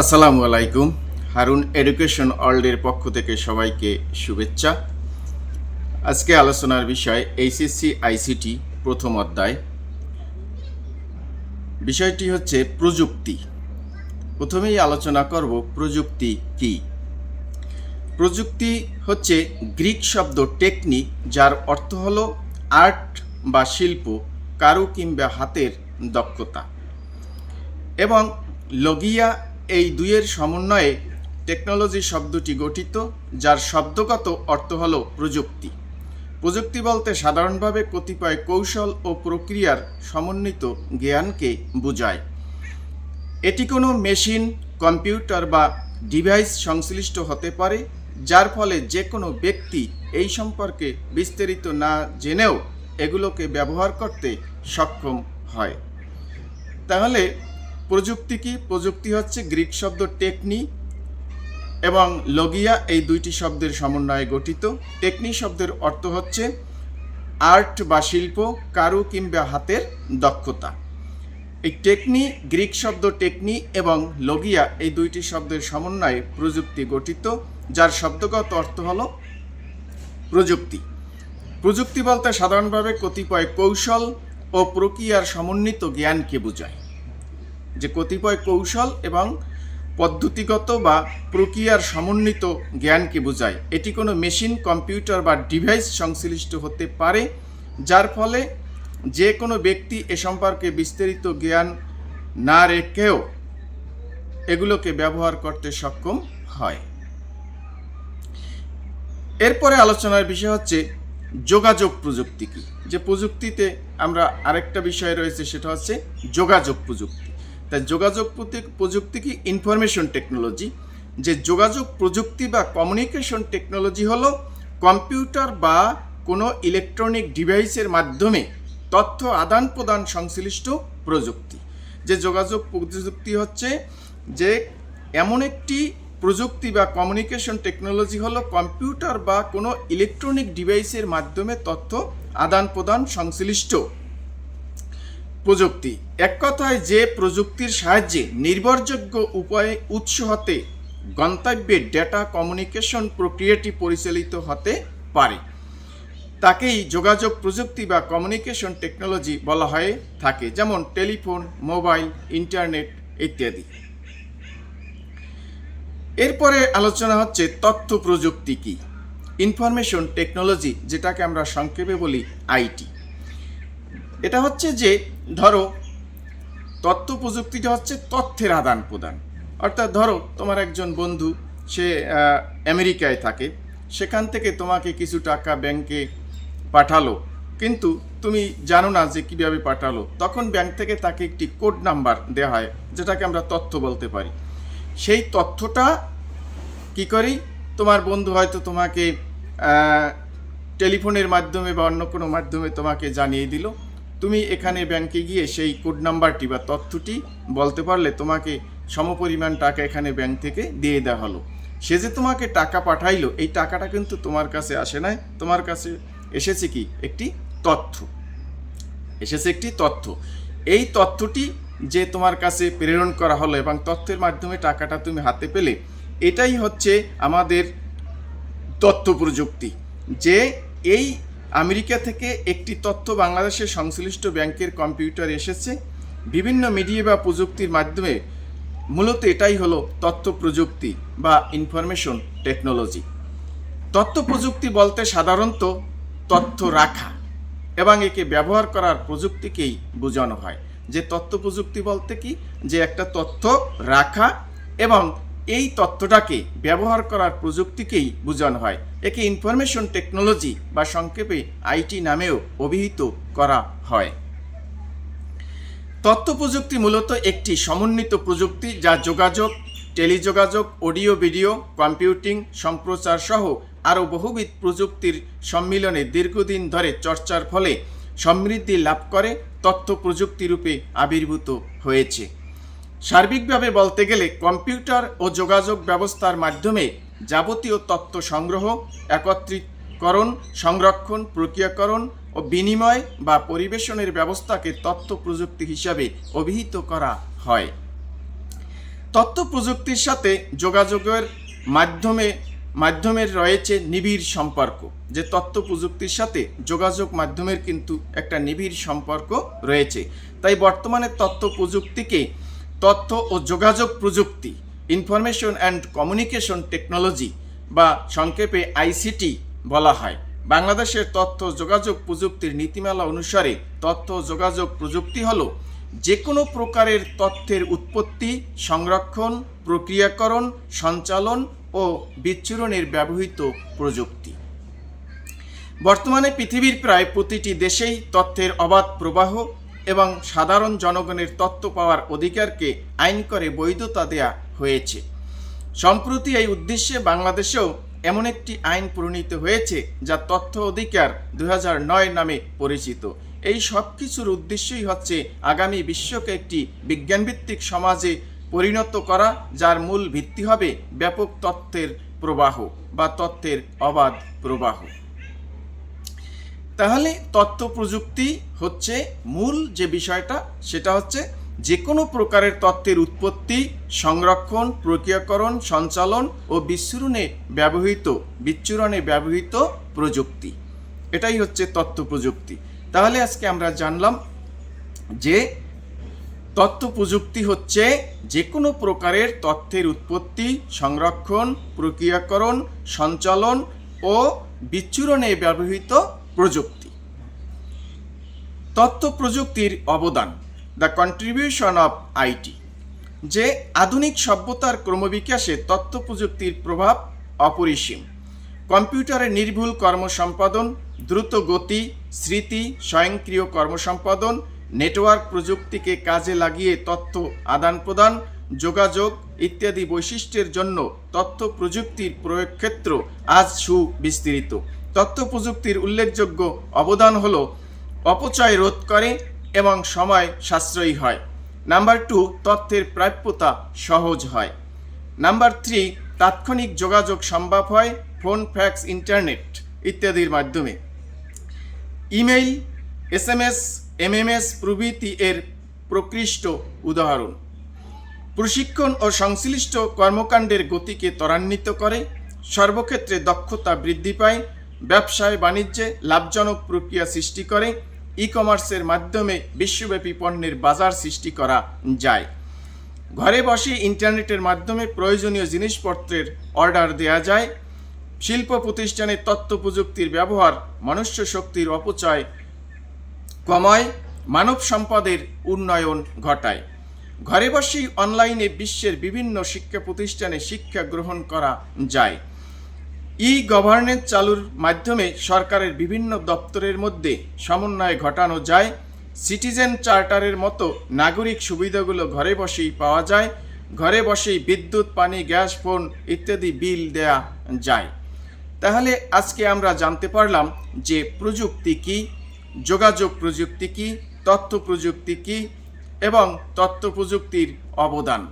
আসসালামু আলাইকুম। হারুন এডুকেশন ওয়ার্ল্ডের পক্ষ থেকে সবাইকে শুভেচ্ছা। আজকে আলোচনার বিষয় এইচএসসি, আইসিটি প্রথম অধ্যায়। বিষয়টি হচ্ছে প্রযুক্তি। প্রথমেই আলোচনা করব প্রযুক্তি কি? প্রযুক্তি হচ্ছে গ্রিক শব্দ টেকনিক, যার অর্থ হল আর্ট বা শিল্প, কারু কিংবা হাতের দক্ষতা। এবং লগিয়া এই দুইয়ের সমন্বয়ে টেকনোলজি শব্দটি গঠিত, যার শব্দগত অর্থ হল প্রযুক্তি। প্রযুক্তি বলতে সাধারণভাবে কতিপয় কৌশল ও প্রক্রিয়ার সমন্বিত জ্ঞানকে বোঝায়। এটি কোনো মেশিন, কম্পিউটার বা ডিভাইস সংশ্লিষ্ট হতে পারে, যার ফলে যে কোনো ব্যক্তি এই সম্পর্কে বিস্তারিত না জেনেও এগুলোকে ব্যবহার করতে সক্ষম হয়। তাহলে প্রযুক্তি কি? প্রযুক্তি হচ্ছে গ্রিক শব্দ টেকনি এবং লগিয়া এই দুইটি শব্দের সমন্বয়ে গঠিত। টেকনি শব্দের অর্থ হচ্ছে আর্ট বা শিল্প, কারু কিংবা হাতের দক্ষতা। এই টেকনি, গ্রিক শব্দ টেকনি এবং লগিয়া এই দুইটি শব্দের সমন্বয়ে প্রযুক্তি গঠিত, যার শব্দগত অর্থ হল প্রযুক্তি। প্রযুক্তি বলতে সাধারণভাবে কতিপয় কৌশল ও প্রক্রিয়ার সমন্বিত জ্ঞানকে বোঝায়। যে কতিপয় কৌশল এবং পদ্ধতিগত বা প্রক্রিয়ার সমন্বিত জ্ঞানকে বোঝায়। এটি কোনো মেশিন, কম্পিউটার বা ডিভাইস সংশ্লিষ্ট হতে পারে, যার ফলে যে কোনো ব্যক্তি এ সম্পর্কে বিস্তারিত জ্ঞান না রেখেও এগুলোকে ব্যবহার করতে সক্ষম হয়। এরপরে আলোচনার বিষয় হচ্ছে যোগাযোগ প্রযুক্তি কি? যে প্রযুক্তিতে আমরা আরেকটা বিষয় রয়েছে, সেটা হচ্ছে যোগাযোগ প্রযুক্তি। তাই যোগাযোগ প্রযুক্তি কি ইনফরমেশন টেকনোলজি যে যোগাযোগ প্রযুক্তি বা কমিউনিকেশন টেকনোলজি হলো কম্পিউটার বা কোনো ইলেকট্রনিক ডিভাইসের মাধ্যমে তথ্য আদান প্রদান সংশ্লিষ্ট প্রযুক্তি। যে যোগাযোগ প্রযুক্তি হচ্ছে যে এমন একটি প্রযুক্তি বা কমিউনিকেশন টেকনোলজি হলো কম্পিউটার বা কোনো ইলেকট্রনিক ডিভাইসের মাধ্যমে তথ্য আদান প্রদান সংশ্লিষ্ট প্রযুক্তি। এক কথায় যে প্রযুক্তির সাহায্যে নির্ভরযোগ্য উপায়ে উৎস হতে গন্তব্যে ডেটা কমিউনিকেশন প্রক্রিয়াটি পরিচালিত হতে পারে। তাকেই যোগাযোগ প্রযুক্তি বা কমিউনিকেশন টেকনোলজি বলা হয়ে থাকে, যেমন টেলিফোন, মোবাইল, ইন্টারনেট ইত্যাদি। এরপরে আলোচনা হচ্ছে তথ্য প্রযুক্তি কি? ইনফরমেশন টেকনোলজি, যেটাকে আমরা সংক্ষেপে বলি আইটি। এটা হচ্ছে যে ধরো তথ্য প্রযুক্তিটা হচ্ছে তথ্যের আদান প্রদান। অর্থাৎ ধরো, তোমার একজন বন্ধু, সে আমেরিকায় থাকে, সেখান থেকে তোমাকে কিছু টাকা ব্যাংকে পাঠালো। কিন্তু তুমি জানো না যে কীভাবে পাঠালো। তখন ব্যাংক থেকে তাকে একটি কোড নাম্বার দেওয়া হয়, যেটাকে আমরা তথ্য বলতে পারি। সেই তথ্যটা কি করি? তোমার বন্ধু হয়তো তোমাকে টেলিফোনের মাধ্যমে বা অন্য কোনো মাধ্যমে তোমাকে জানিয়ে দিল। তুমি এখানে ব্যাংকে গিয়ে সেই কোড নাম্বারটি বা তথ্যটি বলতে পারলে তোমাকে সমপরিমাণ টাকা এখানে ব্যাংক থেকে দিয়ে দেওয়া হলো। সে যে তোমাকে টাকা পাঠাইলো, এই টাকাটা কিন্তু তোমার কাছে আসে নাই। তোমার কাছে এসেছে কি? একটি তথ্য। এসেছে একটি তথ্য। এই তথ্যটি যে তোমার কাছে প্রেরণ করা হলো এবং তথ্যের মাধ্যমে টাকাটা তুমি হাতে পেলে, এটাই হচ্ছে আমাদের তথ্য প্রযুক্তি। যে এই আমেরিকা থেকে একটি তথ্য বাংলাদেশের সংশ্লিষ্ট ব্যাংকের কম্পিউটার এসেছে। বিভিন্ন মিডিয়া বা প্রযুক্তির মাধ্যমে মূলত এটাই হলো তথ্য প্রযুক্তি বা ইনফরমেশন টেকনোলজি। তথ্য প্রযুক্তি বলতে সাধারণত তথ্য রাখা এবং একে ব্যবহার করার প্রযুক্তিকেই বোঝানো হয়। যে তথ্য প্রযুক্তি বলতে কি? যে একটা তথ্য রাখা এবং এই তথ্যটাকে ব্যবহার করার প্রযুক্তিকেই বোঝানো হয়। একে ইনফরমেশন টেকনোলজি বা সংক্ষেপে আইটি নামেও অভিহিত করা হয়। তথ্য প্রযুক্তি মূলত একটি সমন্বিত প্রযুক্তি যা যোগাযোগ, টেলিযোগাযোগ, অডিও, ভিডিও, কম্পিউটিং, সম্প্রচার সহ আরও বহুবিধ প্রযুক্তির সম্মিলনে দীর্ঘদিন ধরে চর্চার ফলে সমৃদ্ধি লাভ করে তথ্য প্রযুক্তি রূপে আবির্ভূত হয়েছে। সার্বিকভাবে বলতে গেলে কম্পিউটার ও যোগাযোগ ব্যবস্থার মাধ্যমে যাবতীয় তথ্য সংগ্রহ, একত্রীকরণ, সংরক্ষণ, প্রক্রিয়াকরণ ও বিনিময় বা পরিবেশনের ব্যবস্থাকে তথ্য প্রযুক্তি হিসাবে অভিহিত করা হয়। তথ্য প্রযুক্তির সাথে যোগাযোগের মাধ্যমে, মাধ্যমের রয়েছে নিবিড় সম্পর্ক, যে তথ্য প্রযুক্তির সাথে যোগাযোগ মাধ্যমের কিন্তু একটা নিবিড় সম্পর্ক রয়েছে। তাই বর্তমানে তথ্য প্রযুক্তিকে তথ্য ও যোগাযোগ প্রযুক্তি, ইনফরমেশন অ্যান্ড কমিউনিকেশন টেকনোলজি বা সংক্ষেপে আইসিটি বলা হয়। বাংলাদেশের তথ্য যোগাযোগ প্রযুক্তির নীতিমালা অনুসারে তথ্য যোগাযোগ প্রযুক্তি হল যে কোনো প্রকারের তথ্যের উৎপত্তি, সংরক্ষণ, প্রক্রিয়াকরণ, সঞ্চালন ও বিচ্ছুরণের ব্যবহৃত প্রযুক্তি। বর্তমানে পৃথিবীর প্রায় প্রতিটি দেশেই তথ্যের অবাধ প্রবাহ এবং সাধারণ জনগণের তথ্য পাওয়ার অধিকারকে আইন করে বৈধতা দেয়া হয়েছে। সম্প্রতি এই উদ্দেশ্যে বাংলাদেশেও এমন একটি আইন প্রণীত হয়েছে যা তথ্য অধিকার দু হাজার নয় নামে পরিচিত। এই সব কিছুর উদ্দেশ্যই হচ্ছে আগামী বিশ্বকে একটি বিজ্ঞানভিত্তিক সমাজে পরিণত করা, যার মূল ভিত্তি হবে ব্যাপক তথ্যের প্রবাহ বা তথ্যের অবাধ প্রবাহ। তাহলে তথ্য প্রযুক্তি হচ্ছে মূল যে বিষয়টা, সেটা হচ্ছে যে কোনো প্রকারের তথ্যের উৎপত্তি, সংরক্ষণ, প্রক্রিয়াকরণ, সঞ্চালন ও বিচ্ছুরণে ব্যবহৃত বিচ্ছুরণে ব্যবহৃত প্রযুক্তি। এটাই হচ্ছে তথ্য প্রযুক্তি তাহলে আজকে আমরা জানলাম যে তথ্য প্রযুক্তি হচ্ছে যে কোনো প্রকারের তথ্যের উৎপত্তি, সংরক্ষণ, প্রক্রিয়াকরণ, সঞ্চালন ও বিচ্ছুরণে ব্যবহৃত প্রযুক্তি। তথ্য প্রযুক্তির অবদান দ্য কন্ট্রিবিউশন অফ আইটি যে আধুনিক সভ্যতার ক্রমবিকাশে তথ্য প্রযুক্তির প্রভাব অপরিসীম। কম্পিউটারের নির্ভুল কর্মসম্পাদন, দ্রুত গতি, স্মৃতি, স্বয়ংক্রিয় কর্মসম্পাদন, নেটওয়ার্ক প্রযুক্তিকে কাজে লাগিয়ে তথ্য আদান প্রদান যোগাযোগ ইত্যাদি বৈশিষ্ট্যের জন্য তথ্য প্রযুক্তির প্রয়োগ ক্ষেত্র আজ সুবিস্তৃত। তথ্য প্রযুক্তির উল্লেখযোগ্য অবদান হল অপচয় রোধ করে এবং সময় সাশ্রয়ী হয়। নাম্বার টু, তথ্যের প্রাপ্যতা সহজ হয়। নাম্বার থ্রি, তাৎক্ষণিক যোগাযোগ সম্ভব হয়, ফোন, ফ্যাক্স, ইন্টারনেট ইত্যাদির মাধ্যমে। Email S M S M M S প্রভৃতি এর প্রকৃষ্ট উদাহরণ। প্রশিক্ষণ ও সংশ্লিষ্ট কর্মকাণ্ডের গতিকে ত্বরান্বিত করে, সর্বক্ষেত্রে দক্ষতা বৃদ্ধি পায় ব্যবসায় বাণিজ্যে লাভজনক প্রক্রিয়া সৃষ্টি করে ই কমার্সের মাধ্যমে বিশ্বব্যাপী পণ্যের বাজার সৃষ্টি করা যায়। ঘরে বসে ইন্টারনেটের মাধ্যমে প্রয়োজনীয় জিনিসপত্রের অর্ডার দেওয়া যায়। শিল্প প্রতিষ্ঠানে তথ্য প্রযুক্তির ব্যবহার, মনুষ্য শক্তির অপচয় কমায়, মানব সম্পদের উন্নয়ন ঘটায়। ঘরে বসেই অনলাইনে বিশ্বের বিভিন্ন শিক্ষা প্রতিষ্ঠানে শিক্ষা গ্রহণ করা যায়। ই গভর্নেন্স চালুর মাধ্যমে সরকারের বিভিন্ন দপ্তরের মধ্যে সমন্বয় ঘটানো যায়, সিটিজেন চার্টারের মতো নাগরিক সুবিধাগুলো ঘরে বসেই পাওয়া যায়, ঘরে বসেই বিদ্যুৎ, পানি, গ্যাস, ফোন ইত্যাদি বিল দেয়া যায়। তাহলে আজকে আমরা জানতে পারলাম যে প্রযুক্তি কি, যোগাযোগ প্রযুক্তি কি, তথ্য প্রযুক্তি কি এবং তথ্য প্রযুক্তির অবদান।